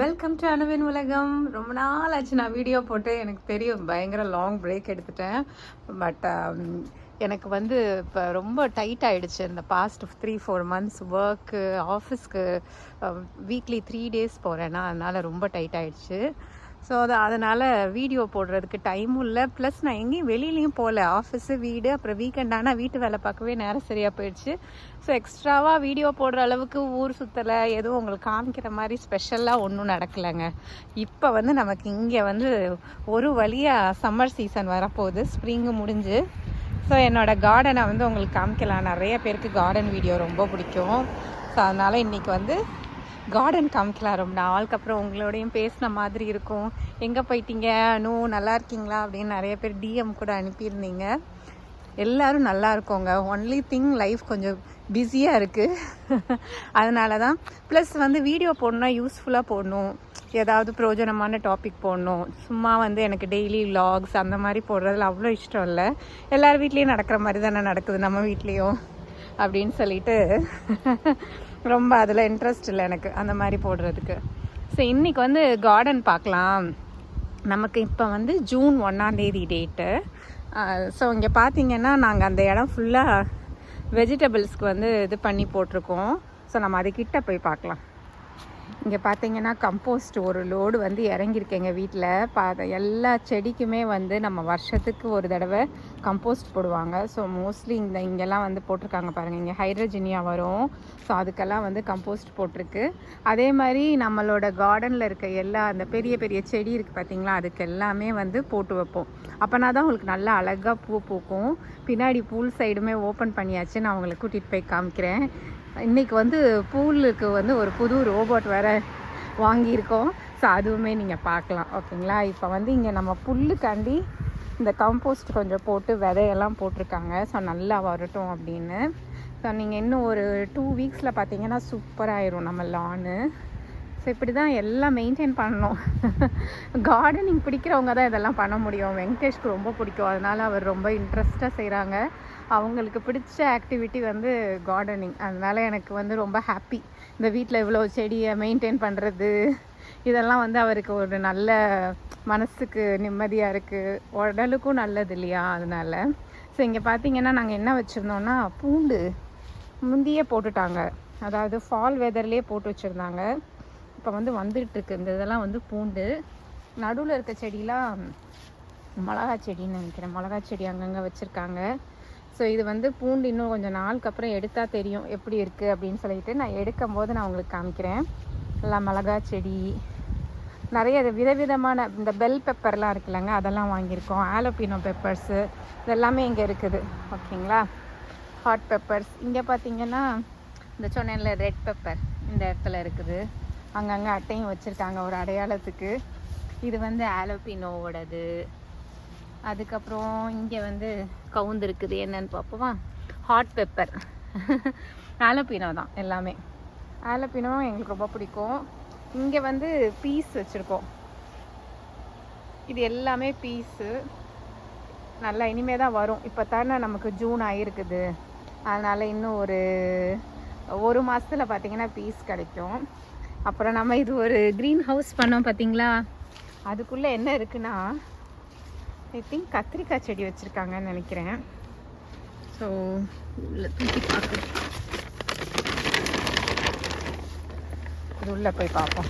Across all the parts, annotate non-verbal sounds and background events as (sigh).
Welcome to அணுவின் உலகம் ரொம்ப நாள் ஆச்சு நான் வீடியோ போட்டு. எனக்கு தெரியும் பயங்கர லாங் பிரேக் எடுத்துட்டேன். பட் um, எனக்கு வந்து இப்போ ரொம்ப டைட் ஆகிடுச்சு இந்த past three four months work ஆஃபீஸ்க்கு வீக்லி த்ரீ டேஸ் போகிறேன்னா அதனால் ரொம்ப டைட் ஆகிடுச்சு ஸோ அது அதனால் வீடியோ போடுறதுக்கு டைமும் இல்லை. ப்ளஸ் நான் எங்கேயும் வெளியிலையும் போகல. ஆஃபீஸு வீடு அப்புறம் வீக்கெண்ட் ஆனால் வீட்டு வேலை பார்க்கவே நேரம் சரியாக போயிடுச்சு. ஸோ எக்ஸ்ட்ராவாக வீடியோ போடுற அளவுக்கு ஊர் சுற்றலை எதுவும் உங்களுக்கு காமிக்கிற மாதிரி ஸ்பெஷலாக ஒன்றும் நடக்கலைங்க. இப்போ வந்து நமக்கு இங்கே வந்து ஒரு வழியாக சம்மர் சீசன் வரப்போகுது. ஸ்ப்ரிங்கு முடிஞ்சு. ஸோ என்னோடய கார்டனை வந்து உங்களுக்கு காமிக்கலாம். நிறைய பேருக்கு கார்டன் வீடியோ ரொம்ப பிடிக்கும். ஸோ அதனால் இன்றைக்கி வந்து கார்டன் காமிக்கலாம் ரொம்ப நாளுக்கு அப்புறம் உங்களோடையும் பேசின மாதிரி இருக்கும். எங்கே போயிட்டீங்க? அனு நல்லா இருக்கீங்களா? அப்படின்னு நிறைய பேர் டிஎம் கூட அனுப்பியிருந்தீங்க. எல்லோரும் நல்லா இருக்கோங்க. ஒன்லி திங் லைஃப் கொஞ்சம் பிஸியாக இருக்குது அதனால தான் ப்ளஸ் வந்து வீடியோ போடணும்னா யூஸ்ஃபுல்லாக போடணும். ஏதாவது பிரயோஜனமான டாபிக் போடணும். சும்மா வந்து எனக்கு டெய்லி வ்ளாக்ஸ் அந்த மாதிரி போடுறதுல அவ்வளோ இஷ்டம் இல்லை. எல்லார் வீட்லேயும் நடக்கிற மாதிரி தானே நடக்குது நம்ம வீட்லேயும் அப்படின்னு சொல்லிட்டு. ரொம்ப அதில் இன்ட்ரெஸ்ட் இல்லை எனக்கு அந்த மாதிரி போடுறதுக்கு. ஸோ இன்றைக்கி வந்து கார்டன் பார்க்கலாம். நமக்கு இப்போ வந்து ஜூன் ஒன்றாந்தேதி டேட்டு ஸோ இங்கே பார்த்தீங்கன்னா நாங்கள் அந்த இடம் ஃபுல்லாக வெஜிடபிள்ஸ்க்கு வந்து இது பண்ணி போட்டிருக்கோம். ஸோ நம்ம அதுக்கிட்ட போய் பார்க்கலாம். இங்கே பார்த்தீங்கன்னா கம்போஸ்ட் ஒரு லோடு வந்து இறங்கியிருக்கு எங்கள் வீட்டில் பா எல்லா செடிக்குமே வந்து நம்ம வருஷத்துக்கு ஒரு தடவை கம்போஸ்ட் போடுவாங்க. ஸோ மோஸ்ட்லி இந்த இங்கெல்லாம் வந்து போட்டிருக்காங்க பாருங்கள் இங்கே ஹைட்ரஜினியா வரும். ஸோ அதுக்கெல்லாம் வந்து கம்போஸ்ட் போட்டிருக்கு. அதே மாதிரி நம்மளோட கார்டனில் இருக்க எல்லா அந்த பெரிய பெரிய செடி இருக்குது பார்த்தீங்களா அதுக்கு எல்லாமே வந்து போட்டு வைப்போம். அப்போனா தான் உங்களுக்கு நல்லா அழகாக பூ பூக்கும். பின்னாடி பூல் சைடுமே ஓப்பன் பண்ணியாச்சு. நான் அவங்களை கூட்டிகிட்டு போய் காமிக்கிறேன். இன்றைக்கி வந்து பூலுக்கு வந்து ஒரு புது ரோபோட் வேறு வாங்கியிருக்கோம். ஸோ அதுவுமே நீங்கள் பார்க்கலாம் ஓகேங்களா இப்போ வந்து இங்கே நம்ம புல்லுக்காண்டி இந்த கம்போஸ்ட் கொஞ்சம் போட்டு விதையெல்லாம் போட்டிருக்காங்க. ஸோ நல்லா வரட்டும் அப்படின்னு. ஸோ நீங்கள் இன்னும் ஒரு டூ வீக்ஸில் பார்த்தீங்கன்னா சூப்பராகிடும் நம்ம லானு ஸோ இப்படி தான் எல்லாம் மெயின்டைன் பண்ணணும். கார்டனிங் பிடிக்கிறவங்க தான் இதெல்லாம் பண்ண முடியும். வெங்கடேஷ்க்கு ரொம்ப பிடிக்கும். அதனால் அவர் ரொம்ப இன்ட்ரெஸ்ட்டாக செய்கிறாங்க அவங்களுக்கு பிடிச்ச ஆக்டிவிட்டி வந்து கார்டனிங் அதனால் எனக்கு வந்து ரொம்ப ஹாப்பி இந்த வீட்டில் இவ்வளோ செடியை மெயின்டைன் பண்ணுறது இதெல்லாம் வந்து அவருக்கு ஒரு நல்ல மனசுக்கு நிம்மதியாக இருக்குது உடலுக்கும் நல்லது இல்லையா அதனால். ஸோ இங்கே பார்த்தீங்கன்னா நாங்கள் என்ன வச்சுருந்தோன்னா பூண்டு முந்தியே போட்டுட்டாங்க. அதாவது ஃபால் வெதர்லேயே போட்டு வச்சுருந்தாங்க. இப்போ வந்து வந்துகிட்ருக்கு இந்த இதெல்லாம் வந்து பூண்டு. நடுவில் இருக்க செடியெலாம் மிளகா செடின்னு நினைக்கிறேன். மிளகா செடி அங்கங்கே வச்சுருக்காங்க. ஸோ இது வந்து பூண்டு இன்னும் கொஞ்சம் நாளுக்கு அப்புறம் எடுத்தால் தெரியும் எப்படி இருக்குது அப்படின்னு சொல்லிட்டு நான் எடுக்கும் போது நான் உங்களுக்கு காமிக்கிறேன். எல்லாம் மிளகா செடி நிறைய விதவிதமான இந்த பெல் பெப்பர்லாம் இருக்குல்லங்க அதெல்லாம் வாங்கியிருக்கோம். ஆலோபினோ பெப்பர்ஸு இதெல்லாமே இங்கே இருக்குது. ஓகேங்களா ஹாட் பெப்பர்ஸ் இங்கே பார்த்தீங்கன்னா இந்த சொன்னேன்ல ரெட் பெப்பர் இந்த இடத்துல இருக்குது. அங்கங்கே அட்டையும் வச்சுருக்காங்க ஒரு அடையாளத்துக்கு. இது வந்து ஆலோபினோவோடது அதுக்கப்புறம் இங்கே வந்து கவுந்து இருக்குது என்னன்னு பார்ப்போமா? ஹாட் பெப்பர் ஆலப்பினோ தான் எல்லாமே. ஆலப்பினோ எங்களுக்கு ரொம்ப பிடிக்கும். இங்கே வந்து பீஸ் வச்சுருக்கோம். இது எல்லாமே பீஸு நல்லா இனிமே தான் வரும். இப்போ தானே நமக்கு ஜூன் ஆகிருக்குது அதனால் இன்னும் ஒரு ஒரு மாதத்தில் பார்த்தீங்கன்னா பீஸ் கிடைக்கும். அப்புறம் நம்ம இது ஒரு க்ரீன் ஹவுஸ் பண்ணோம் பார்த்தீங்களா அதுக்குள்ளே என்ன இருக்குன்னா ஐ திங்க் கத்திரிக்காய் செடி வச்சுருக்காங்கன்னு நினைக்கிறேன். ஸோ உள்ள தூக்கி பார்க்க இது உள்ளே போய் பார்ப்போம்.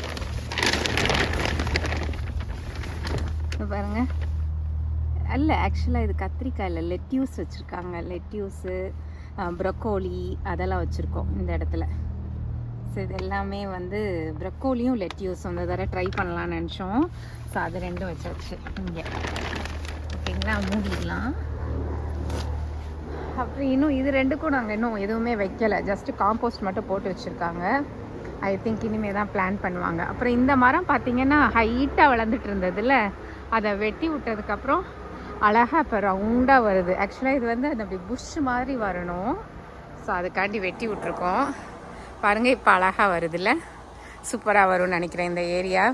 பாருங்க. அல்ல ஆக்சுவலாக இது கத்திரிக்காய் இல்லை லெட்யூஸ் வச்சுருக்காங்க. லெட்யூஸு ப்ரொக்கோலி அதெல்லாம் வச்சுருக்கோம் இந்த இடத்துல. ஸோ இது எல்லாமே வந்து ப்ரக்கோலியும் லெட்யூஸும் இந்த தடவை ட்ரை பண்ணலான்னு நினச்சோம். ஸோ அது ரெண்டும் வச்சாச்சு. இங்கே. ஓகேங்களா மூடிடலாம். அப்புறம் இன்னும் இது ரெண்டுக்கும் நாங்கள் இன்னும் எதுவுமே வைக்கலை. ஜஸ்ட்டு காம்போஸ்ட் மட்டும் போட்டு வச்சுருக்காங்க. ஐ திங்க் இனிமேல் தான் பிளான் பண்ணுவாங்க. அப்புறம் இந்த மரம் பார்த்திங்கன்னா ஹைட்டாக வளர்ந்துட்டு இருந்ததில்ல. அதை வெட்டி விட்டதுக்கப்புறம் அழகாக இப்போ ரவுண்டாக வருது. ஆக்சுவலாக இது வந்து அந்த அப்படி புஷ் மாதிரி வரணும். ஸோ அதுக்காண்டி வெட்டி விட்ருக்கோம் பாருங்கள் இப்போ அழகாக வருதுல்ல. சூப்பராக வரும்னு நினைக்கிறேன் இந்த ஏரியா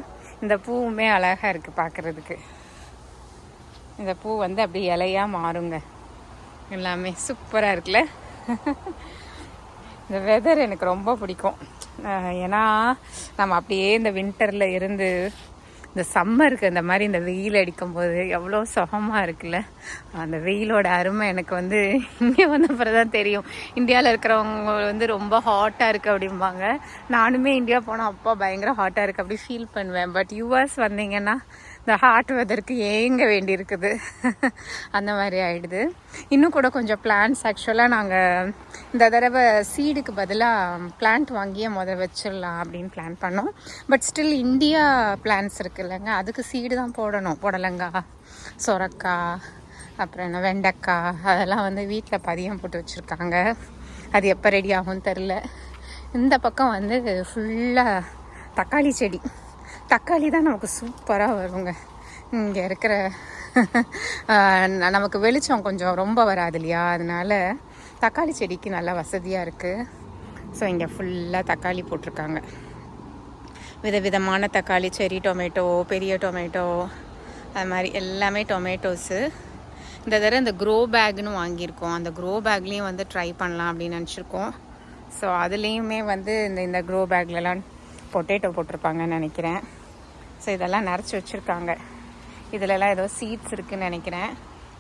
இந்த பூவுமே அழகாக இருக்குது பார்க்குறதுக்கு இந்த பூ வந்து அப்படி இலையாக மாறுங்க. எல்லாமே சூப்பராக இருக்குல்ல? இந்த வெதர் எனக்கு ரொம்ப பிடிக்கும். ஏன்னா நம்ம அப்படியே இந்த வின்டரில் இருந்து இந்த சம்மருக்கு இந்த மாதிரி இந்த வெயில் அடிக்கும்போது எவ்வளோ சுகமாக இருக்குல்ல? அந்த வெயிலோட அருமை எனக்கு வந்து இங்கே வந்த பிறகு தான் தெரியும். இந்தியாவில் இருக்கிறவங்க வந்து ரொம்ப ஹாட்டாக இருக்குது அப்படிம்பாங்க. நானுமே இந்தியா போனால் அப்பா பயங்கர ஹாட்டாக இருக்குது அப்படி ஃபீல் பண்ணுவேன். பட் யூஎஸ் வந்தீங்கன்னா இந்த ஹாட் வெதருக்கு ஏங்க வேண்டியிருக்குது? அந்த மாதிரி ஆகிடுது இன்னும் கூட கொஞ்சம் பிளான்ஸ் ஆக்சுவலாக நாங்கள் இந்த தடவை சீடுக்கு பதிலாக பிளான்ட் வாங்கியே முதல் வச்சிடலாம் அப்படின்னு பிளான் பண்ணோம். பட் ஸ்டில் இந்தியா பிளான்ஸ் இருக்குல்லங்க அதுக்கு சீடு தான் போடணும். புடலங்காய் சொரக்காய் அப்புறம் என்ன வெண்டைக்காய் அதெல்லாம் வந்து வீட்டில் பதியம் போட்டு வச்சுருக்காங்க. அது எப்போ ரெடி ஆகும்னு தெரில இந்த பக்கம் வந்து ஃபுல்லாக தக்காளி செடி. தக்காளி தான் நமக்கு சூப்பராக வருங்க. இங்கே இருக்கிற நமக்கு வெளிச்சம் கொஞ்சம் ரொம்ப வராது இல்லையா? அதனால தக்காளி செடிக்கு நல்லா வசதியாக இருக்குது ஸோ இங்கே ஃபுல்லாக தக்காளி போட்டிருக்காங்க. விதவிதமான தக்காளி செரி டொமேட்டோ பெரிய டொமேட்டோ அது மாதிரி எல்லாமே டொமேட்டோஸு. இந்த தடவை இந்த க்ரோ பேக்னு வாங்கியிருக்கோம். அந்த க்ரோ பேக்லேயும் வந்து ட்ரை பண்ணலாம் அப்படின்னு நினச்சிருக்கோம். ஸோ அதுலேயுமே வந்து இந்த இந்த க்ரோ பேக்லலாம் பொட்டேட்டோ போட்டிருப்பாங்கன்னு நினைக்கிறேன். ஸோ இதெல்லாம் நிறச்சி வச்சுருக்காங்க. இதிலலாம் ஏதோ சீட்ஸ் இருக்குன்னு நினைக்கிறேன்.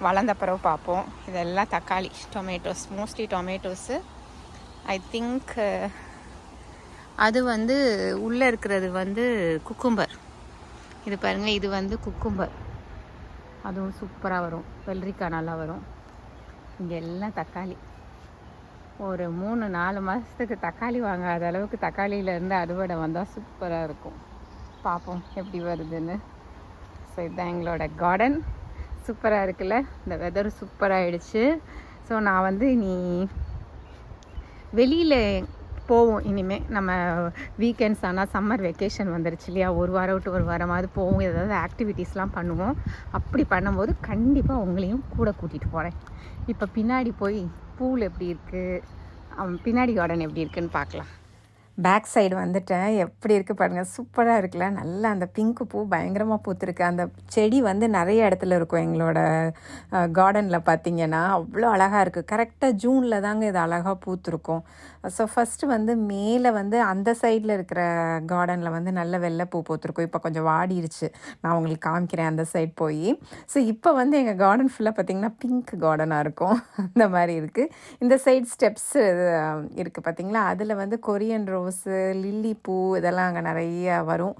வளர்ந்த பிறகு பார்ப்போம். இதெல்லாம் தக்காளி tomatoes mostly tomatoes I think அது வந்து உள்ளே இருக்கிறது வந்து குக்கும்பர் இது பாருங்கள் இது வந்து குக்கும்பர் அதுவும் சூப்பராக வரும். வெள்ளரிக்காய் நல்லா வரும். இங்கே எல்லாம் தக்காளி. ஒரு மூணு நாலு மாதத்துக்கு தக்காளி வாங்காத அளவுக்கு தக்காளியிலேருந்து அறுவடை வந்தால் சூப்பராக இருக்கும். பார்ப்போம் எப்படி வருதுன்னு. ஸோ இதுதான் எங்களோட கார்டன் சூப்பராக இருக்குல்ல? இந்த வெதர் சூப்பராகிடுச்சு ஸோ நான் வந்து நீ வெளியில் போவோம். இனிமேல் நம்ம வீக்கெண்ட்ஸ் ஆனால் சம்மர் வெக்கேஷன் வந்துருச்சு இல்லையா? ஒரு வாரம் விட்டு ஒரு வாரமாவது போவோம். ஏதாவது ஆக்டிவிட்டீஸ்லாம் பண்ணுவோம். அப்படி பண்ணும்போது கண்டிப்பாக உங்களையும் கூட கூட்டிகிட்டு போகிறேன் இப்போ பின்னாடி போய் பூல் எப்படி இருக்குது பின்னாடி கார்டன் எப்படி இருக்குன்னு பார்க்கலாம். பேக் சைடு வந்துட்டேன். எப்படி இருக்குது பாருங்கள் சூப்பராக இருக்குல்ல. நல்லா அந்த பிங்க்கு பூ பயங்கரமாக பூத்துருக்கு. அந்த செடி வந்து நிறைய இடத்துல இருக்கும் எங்களோட கார்டனில் பார்த்தீங்கன்னா அவ்வளோ அழகாக இருக்குது கரெக்டாக ஜூனில் தாங்க இது அழகாக பூத்துருக்கும். ஸோ ஃபஸ்ட்டு வந்து மேலே வந்து அந்த சைடில் இருக்கிற கார்டனில் வந்து நல்ல வெள்ளை பூ பூத்துருக்கும். இப்போ கொஞ்சம் வாடிருச்சு. நான் உங்களுக்கு காமிக்கிறேன் அந்த சைட் போய். ஸோ இப்போ வந்து எங்கள் கார்டன் ஃபுல்லாக பார்த்தீங்கன்னா பிங்க் கார்டனாக இருக்கும். (laughs) அந்த மாதிரி இருக்குது இந்த சைடு ஸ்டெப்ஸ் இருக்குது பார்த்தீங்களா அதில் வந்து கொரியன் ரோஸு லில்லி பூ இதெல்லாம் அங்கே நிறைய வரும்.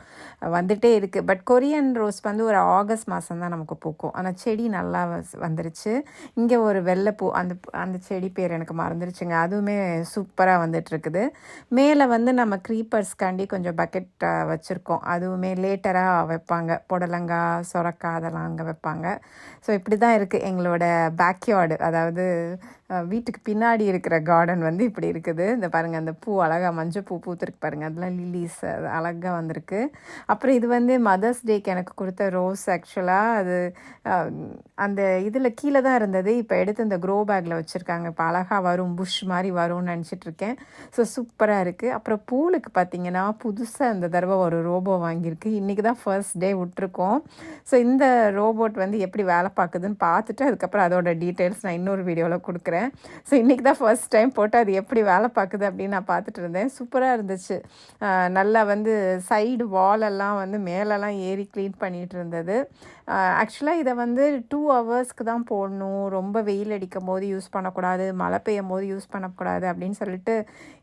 வந்துகிட்டே இருக்குது பட் கொரியன் ரோஸ் வந்து ஒரு ஆகஸ்ட் மாதம் தான் நமக்கு பூக்கும். ஆனால் செடி நல்லா வந்துருச்சு. இங்கே ஒரு வெள்ளைப்பூ அந்த அந்த செடி பேர் எனக்கு மறந்துருச்சுங்க. அதுவுமே சூப்பராக வந்துட்டுருக்குது. மேலே வந்து நம்ம க்ரீப்பர்ஸ்க்காண்டி கொஞ்சம் பக்கெட் வச்சுருக்கோம். அதுவுமே லேட்டராக வைப்பாங்க. புடலங்காய் சொரக்காய் அதெல்லாம் அங்கே வைப்பாங்க. ஸோ இப்படி தான் இருக்குது எங்களோட பேக்யார்டு அதாவது வீட்டுக்கு பின்னாடி இருக்கிற கார்டன் வந்து இப்படி இருக்குது. இந்த பாருங்கள் அந்த பூ அழகாக மஞ்சள் பூ பூ பூத்துருக்கு பாருங்கள் அதெல்லாம் லில்லிஸ் அழகாக வந்திருக்கு. அப்புறம் இது வந்து மதர்ஸ் டேக்கு எனக்கு கொடுத்த ரோஸ் ஆக்சுவலாக அது அந்த இதில் கீழே தான் இருந்தது. இப்போ எடுத்து இந்த க்ரோ பேக்கில் வச்சுருக்காங்க. இப்போ அழகாக வரும் புஷ் மாதிரி வரும்னு நினச்சிட்ருக்கேன் ஸோ சூப்பராக இருக்குது அப்புறம் பூலுக்கு பார்த்தீங்கன்னா புதுசாக இந்த தடவை ஒரு ரோபோ வாங்கியிருக்கு. இன்றைக்கி தான் ஃபர்ஸ்ட் டே விட்ருக்கோம் ஸோ இந்த ரோபோட் வந்து எப்படி வேலை பார்க்குதுன்னு பார்த்துட்டு அதுக்கப்புறம் அதோட டீட்டெயில்ஸ் நான் இன்னொரு வீடியோவில் கொடுக்குறேன். ஸோ இன்றைக்கி தான் ஃபர்ஸ்ட் டைம் போட்டு அது எப்படி வேலை பார்க்குது அப்படின்னு நான் பார்த்துட்டு இருந்தேன். சூப்பராக சூப்பராக இருந்துச்சு. நல்லா வந்து சைடு வாலெல்லாம் வந்து மேலெல்லாம் ஏறி க்ளீன் பண்ணிகிட்டு இருந்தது. ஆக்சுவலாக இதை வந்து டூ ஹவர்ஸ்க்கு தான் போடணும். ரொம்ப வெயில் அடிக்கும் போது யூஸ் பண்ணக்கூடாது மழை பெய்யும் போது யூஸ் பண்ணக்கூடாது அப்படின்னு சொல்லிட்டு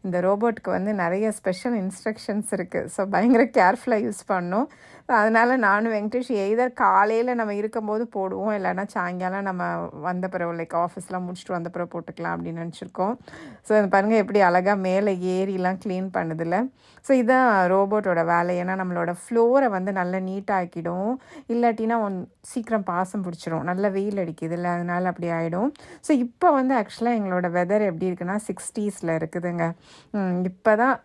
இந்த ரோபோட்டுக்கு வந்து நிறைய ஸ்பெஷல் இன்ஸ்ட்ரக்ஷன்ஸ் இருக்குது ஸோ பயங்கர கேர்ஃபுல்லாக யூஸ் பண்ணணும். அதனால் நானும் வெங்கடேஷ் எய்தர் காலையில் நம்ம இருக்கும்போது போடுவோம் இல்லைன்னா சாயங்காலம் நம்ம வந்த பிறகு லைக் ஆஃபீஸ்லாம் முடிச்சுட்டு வந்த பிறகு போட்டுக்கலாம் அப்படின்னு நினச்சிருக்கோம். ஸோ பாருங்கள் எப்படி அழகாக மேலே ஏறிலாம் க்ளீன் பண்ணுதில்ல ஸோ இதுதான் ரோபோட்டோட வேலை. ஏன்னா நம்மளோட ஃப்ளோரை வந்து நல்லா நீட்டாக்கிடும் இல்லாட்டினா சீக்கிரம் பாசம் பிடிச்சிரும். நல்ல வெயில் அடிக்குதுல்ல அதனால் அதனால அப்படி ஆகிடும் ஸோ இப்போ வந்து ஆக்சுவலாக எங்களோட வெதர் எப்படி இருக்குன்னா சிக்ஸ்டீஸில் இருக்குதுங்க. இப்போ தான்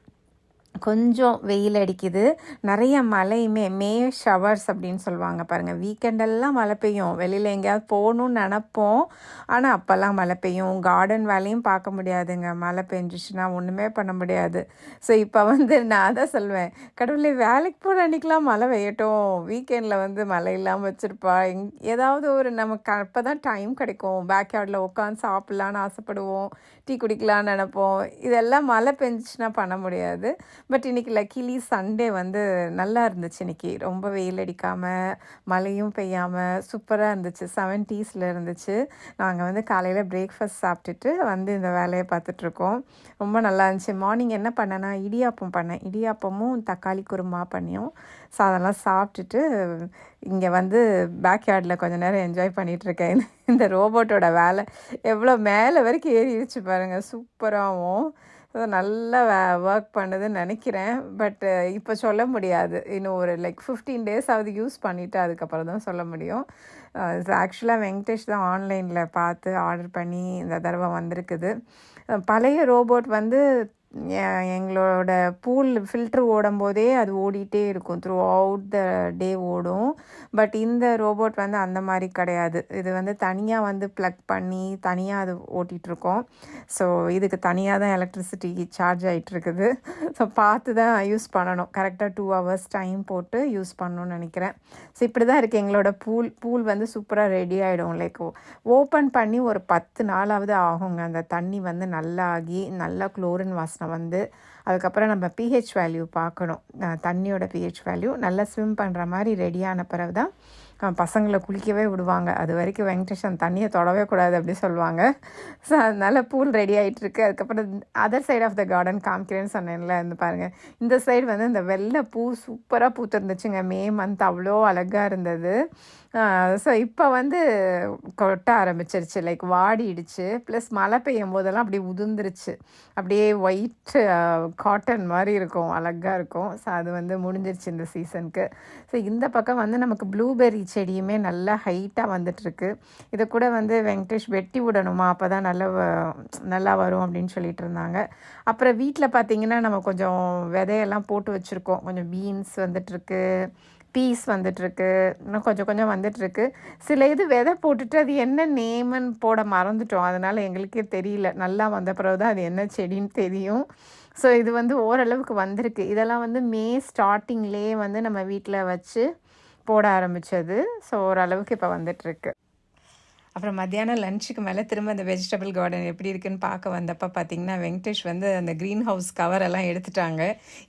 கொஞ்சம் வெயில் அடிக்குது. நிறைய மழையுமே மே ஷவர்ஸ் அப்படின்னு சொல்லுவாங்க பாருங்கள் வீக்கெண்டெல்லாம் மழை பெய்யும். வெளியில் எங்கேயாவது போகணும்னு நினப்போம். ஆனால் அப்போல்லாம் மழை பெய்யும். கார்டன் வேலையும் பார்க்க முடியாதுங்க. மழை பெஞ்சிச்சுன்னா ஒன்றுமே பண்ண முடியாது. ஸோ இப்போ வந்து நான் தான் சொல்வேன். கடவுளே வேலைக்கு போகிற அன்றைக்கெலாம் மழை பெய்யட்டும். வீக்கெண்டில் வந்து மழை இல்லாமல் வச்சுருப்பா. எங் ஏதாவது ஒரு நமக்கு அப்போ தான் டைம் கிடைக்கும் பேக்யார்டில் உட்காந்து சாப்பிட்லான்னு ஆசைப்படுவோம். டீ குடிக்கலாம்னு நினைப்போம். இதெல்லாம் மழை பெஞ்சிச்சுன்னா பண்ண முடியாது. பட் இன்னைக்கு லக்கிலி சண்டே வந்து நல்லா இருந்துச்சு இன்னைக்கு. ரொம்ப வெயில் அடிக்காமல் மழையும் பெய்யாமல் சூப்பராக இருந்துச்சு. செவன்டீஸில் இருந்துச்சு. நாங்கள் வந்து காலையில் பிரேக்ஃபாஸ்ட் சாப்பிட்டுட்டு வந்து இந்த வேலையை பார்த்துட்ருக்கோம். ரொம்ப நல்லா இருந்துச்சு. மார்னிங் என்ன பண்ணேன்னா இடியாப்பம் பண்ணேன். இடியாப்பமும் தக்காளி குருமா பண்ணியும். ஸோ அதெல்லாம் சாப்பிட்டுட்டு இங்கே வந்து பேக்யார்டில் கொஞ்ச நேரம் என்ஜாய் பண்ணிகிட்ருக்கேன் இந்த ரோபோட்டோட வேலை எவ்வளோ மேலே வரைக்கும் ஏறிடுச்சு பாருங்கள் சூப்பராகவும் நல்லா வே ஒர்க் பண்ணுதுன்னு நினைக்கிறேன். பட் இப்போ சொல்ல முடியாது. இன்னும் ஒரு லைக் ஃபிஃப்டீன் டேஸ் ஆகுது யூஸ் பண்ணிவிட்டு அதுக்கப்புறம் தான் சொல்ல முடியும். ஆக்சுவலாக வெங்கடேஷ் தான் ஆன்லைனில் பார்த்து ஆர்டர் பண்ணி இந்த தடவை வந்திருக்குது. பழைய ரோபோட் வந்து எங்களோட பூல் ஃபில்ட்ரு ஓடும் போதே அது ஓடிட்டே இருக்கும். த்ரூ அவுட் த டே ஓடும். பட் இந்த ரோபோட் வந்து அந்த மாதிரி கிடையாது. இது வந்து தனியாக வந்து ப்ளக் பண்ணி தனியாக அது ஓட்டிகிட்ருக்கோம் ஸோ இதுக்கு தனியாக தான் எலக்ட்ரிசிட்டி சார்ஜ் ஆகிட்டுருக்குது ஸோ பார்த்து தான் யூஸ் பண்ணணும். கரெக்டாக டூ ஹவர்ஸ் டைம் போட்டு யூஸ் பண்ணணும்னு நினைக்கிறேன். ஸோ இப்படி தான் இருக்குது எங்களோட பூல் பூல் வந்து சூப்பராக ரெடி ஆகிடும் லைக் ஓப்பன் பண்ணி ஒரு பத்து நாளாவது ஆகுங்க. அந்த தண்ணி வந்து நல்லா ஆகி நல்லா குளோரின் வாசனை வந்து அதுக்கப்புறம் நம்ம பிஹெச் வேல்யூ பார்க்கணும். தண்ணியோட பிஹெச் வேல்யூ நல்லா ஸ்விம் பண்ணுற மாதிரி ரெடியான பிறகு தான் பசங்களை குளிக்கவே விடுவாங்க. அது வரைக்கும் வெங்கடேஷன் தண்ணியை தொடவே கூடாது அப்படி சொல்லுவாங்க. ஸோ அதனால் பூல் ரெடி ஆகிட்டுருக்கு அதுக்கப்புறம் other side of the garden காமிக்கிறேன்னு சொன்னேன்ல இந்த பாருங்கள் இந்த சைடு வந்து இந்த வெள்ளை பூ சூப்பராக பூத்துருந்துச்சுங்க. மே மந்த் அவ்வளோ அழகாக இருந்தது. ஸோ இப்போ வந்து கொட்ட ஆரம்பிச்சிருச்சு. லைக் வாடிடுச்சு. ப்ளஸ் மழை பெய்யும் போதெல்லாம் அப்படியே உதிர்ந்துருச்சு. அப்படியே ஒயிட் காட்டன் மாதிரி இருக்கும். அழகாக இருக்கும். ஸோ அது வந்து முடிஞ்சிருச்சு இந்த சீசனுக்கு ஸோ இந்த பக்கம் வந்து நமக்கு ப்ளூபெர்ரி செடியுமே நல்லா ஹைட்டாக வந்துட்டுருக்கு. இதை கூட வந்து வெங்கடேஷ் வெட்டி விடணுமா? அப்போ தான் நல்லா வ- நல்லா வரும் அப்படின்னு சொல்லிட்டு இருந்தாங்க. அப்புறம் வீட்டில் பார்த்தீங்கன்னா நம்ம கொஞ்சம் விதையெல்லாம் போட்டு வச்சுருக்கோம். கொஞ்சம் பீன்ஸ் வந்துட்டுருக்கு பீஸ் வந்துட்டுருக்கு இன்னும் கொஞ்சம் கொஞ்சம் வந்துட்டுருக்கு. சில இது விதை போட்டுட்டு அது என்ன நேம்னு போட மறந்துட்டோம். அதனால் எங்களுக்கே தெரியல. நல்லா வந்த பிறகு தான் அது என்ன செடின்னு தெரியும். ஸோ இது வந்து ஓரளவுக்கு வந்திருக்கு. இதெல்லாம் வந்து மே ஸ்டார்டிங்லேயே வந்து நம்ம வீட்டில் வச்சு போட ஆரம்பித்தது ஸோ ஓரளவுக்கு இப்போ வந்துட்டுருக்கு. அப்புறம் மத்தியானம் லஞ்சுக்கு மேலே திரும்ப அந்த வெஜிடபிள் கார்டன் எப்படி இருக்குன்னு பார்க்க வந்தப்போ பார்த்தீங்கன்னா வெங்கடேஷ் வந்து அந்த க்ரீன் ஹவுஸ் கவர் எல்லாம் எடுத்துட்டாங்க.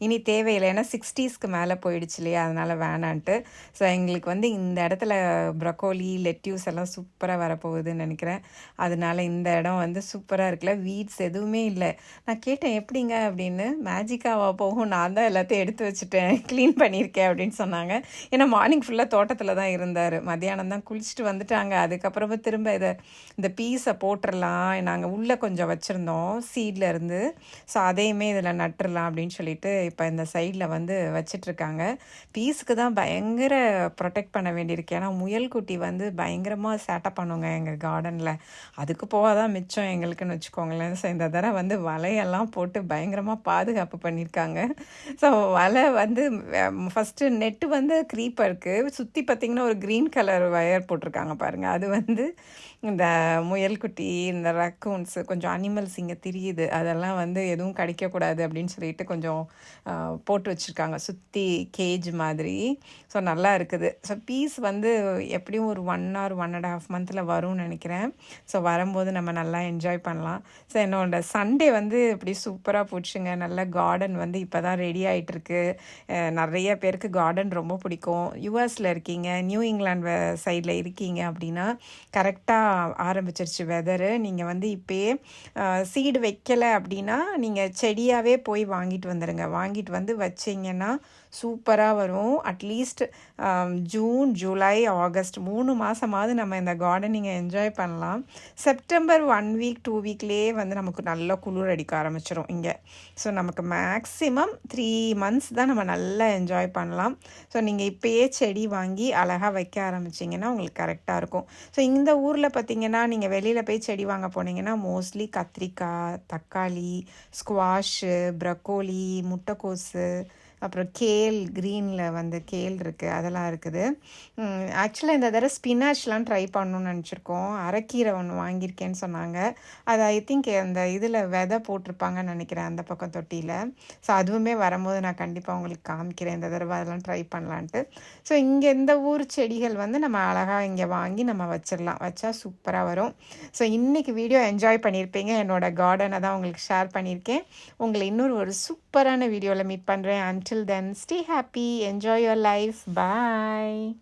இனி தேவையில்லை. ஏன்னா சிக்ஸ்டீஸ்க்கு மேலே போயிடுச்சு இல்லையா? அதனால் வேணான்ட்டு. ஸோ எங்களுக்கு வந்து இந்த இடத்துல ப்ரக்கோலி லெட்யூஸ் எல்லாம் சூப்பராக வரப்போகுதுன்னு நினைக்கிறேன். அதனால இந்த இடம் வந்து சூப்பராக இருக்குல்ல. வீட்ஸ் எதுவுமே இல்லை. நான் கேட்டேன் எப்படிங்க? அப்படின்னு. மேஜிக்காவாக போகும். நான் தான் எல்லாத்தையும் எடுத்து வச்சுட்டேன். க்ளீன் பண்ணியிருக்கேன் அப்படின்னு சொன்னாங்க. ஏன்னா மார்னிங் ஃபுல்லாக தோட்டத்தில் தான் இருந்தார். மத்தியானம் தான் குளிச்சுட்டு வந்துட்டாங்க. அதுக்கப்புறமா திரும்ப இதை இந்த பீஸை போட்டுடலாம் நாங்கள் உள்ளே கொஞ்சம் வச்சுருந்தோம் சீட்ல இருந்து. ஸோ அதையுமே இதில் நட்டுடலாம் அப்படின்னு சொல்லிட்டு இப்போ இந்த சைடில் வந்து வச்சிட்ருக்காங்க. பீஸுக்கு தான் பயங்கர ப்ரொடெக்ட் பண்ண வேண்டியிருக்கு. ஏன்னா முயல் குட்டி வந்து பயங்கரமாக சேட்டை பண்ணுங்க எங்கள் கார்டனில் அதுக்கு போக தான் மிச்சம் எங்களுக்குன்னு வச்சுக்கோங்களேன். ஸோ இந்த தடவை வந்து வலையெல்லாம் போட்டு பயங்கரமாக பாதுகாப்பு பண்ணியிருக்காங்க. ஸோ வலை வந்து ஃபஸ்ட்டு நெட்டு வந்து க்ரீப்பருக்கு சுற்றி பார்த்திங்கன்னா ஒரு க்ரீன் கலர் வயர் போட்டிருக்காங்க பாருங்கள் அது வந்து இந்த முயல்குட்டி இந்த ரக்கூன்ஸு கொஞ்சம் அனிமல்ஸ் இங்கே திரியுது. அதெல்லாம் வந்து எதுவும் கிடைக்கக்கூடாது அப்படின்னு சொல்லிட்டு கொஞ்சம் போட்டு வச்சுருக்காங்க. சுற்றி கேஜ் மாதிரி. ஸோ நல்லா இருக்குது. ஸோ பீஸ் வந்து எப்படியும் ஒரு one or one and half மந்தில் வரும்னு நினைக்கிறேன். ஸோ வரும்போது நம்ம நல்லா என்ஜாய் பண்ணலாம். ஸோ என்னோட சண்டே வந்து இப்படி சூப்பராக போச்சுங்க. நல்ல கார்டன் வந்து இப்போ தான் ரெடி ஆகிட்டுருக்கு நிறைய பேருக்கு கார்டன் ரொம்ப பிடிக்கும். யூஎஸில் இருக்கீங்க நியூ இங்கிலாந்து சைடில் இருக்கீங்க அப்படின்னா கரெக்டாக ஆரம்பிச்சிருச்சு வெதரு நீங்கள் வந்து இப்போயே சீடு வைக்கலை அப்படின்னா நீங்கள் செடியாகவே போய் வாங்கிட்டு வந்துடுங்க வாங்கிட்டு வந்து வச்சிங்கன்னா சூப்பராக வரும். அட்லீஸ்ட் ஜூன் ஜூலை ஆகஸ்ட் மூணு மாதமாவது நம்ம இந்த கார்டனிங்கை என்ஜாய் பண்ணலாம். செப்டம்பர் ஒன் வீக் டூ வீக்லேயே வந்து நமக்கு நல்ல குளிர் அடிக்க ஆரம்பிச்சிடும் இங்கே. ஸோ நமக்கு மேக்ஸிமம் த்ரீ மந்த்ஸ் தான் நம்ம நல்லா என்ஜாய் பண்ணலாம். ஸோ நீங்கள் இப்போயே செடி வாங்கி அழகாக வைக்க ஆரம்பிச்சிங்கன்னா உங்களுக்கு கரெக்டாக இருக்கும். ஸோ இந்த ஊரில் பார்த்தீங்கன்னா நீங்கள் வெளியில் போய் செடி வாங்க போனீங்கன்னா மோஸ்ட்லி கத்திரிக்காய் தக்காளி ஸ்குவாஷு ப்ரக்கோலி முட்டைக்கோஸு அப்புறம் கேல் க்ரீனில் வந்து கேல் இருக்குது அதெல்லாம் இருக்குது. ஆக்சுவலாக இந்த தடவை ஸ்பினாச்லாம் ட்ரை பண்ணணும்னு நினச்சிருக்கோம். அரைக்கீரை ஒன்று வாங்கியிருக்கேன்னு சொன்னாங்க. அது ஐ திங்க் அந்த இதில் விதை போட்டிருப்பாங்கன்னு நினைக்கிறேன் அந்த பக்கம் தொட்டியில். ஸோ அதுவுமே வரும்போது நான் கண்டிப்பாக உங்களுக்கு காமிக்கிறேன் இந்த தடவை அதெல்லாம் ட்ரை பண்ணலான்ட்டு. ஸோ இங்கே இந்த ஊர் செடிகள் வந்து நம்ம அழகாக இங்கே வாங்கி நம்ம வச்சிடலாம். வச்சா சூப்பராக வரும். ஸோ இன்றைக்கி வீடியோ என்ஜாய் பண்ணியிருப்பீங்க. என்னோடய கார்டனை தான் உங்களுக்கு ஷேர் பண்ணியிருக்கேன். உங்களை இன்னொரு ஒரு சூப்பரான வீடியோவில் மீட் பண்ணுறேன் Until then, stay happy, enjoy your life. Bye.